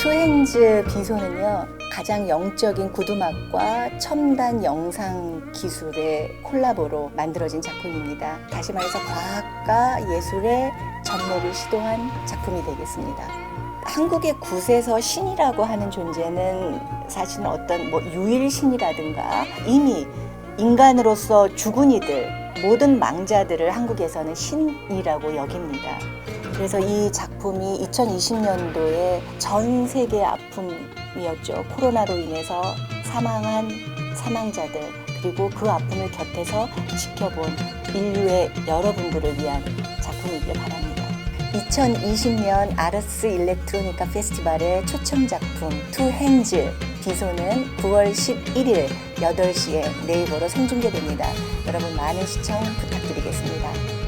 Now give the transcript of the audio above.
투핸즈 비소는요 가장 영적인 구두막과 첨단 영상 기술의 콜라보로 만들어진 작품입니다. 다시 말해서 과학과 예술의 접목을 시도한 작품이 되겠습니다. 한국의 굿에서 신이라고 하는 존재는 사실은 어떤 뭐 유일신이라든가 이미 인간으로서 죽은 이들 모든 망자들을 한국에서는 신이라고 여깁니다. 그래서 이 작품이 2020년도에 전 세계 아픔이었죠. 코로나로 인해서 사망한 사망자들 그리고 그 아픔을 곁에서 지켜본 인류의 여러분들을 위한 작품이길 바랍니다. 2020년 아르스 일렉트로니카 페스티벌의 초청 작품 투 핸즈 비소는 9월 11일 8시에 네이버로 생중계됩니다. 여러분 많은 시청 부탁드리겠습니다.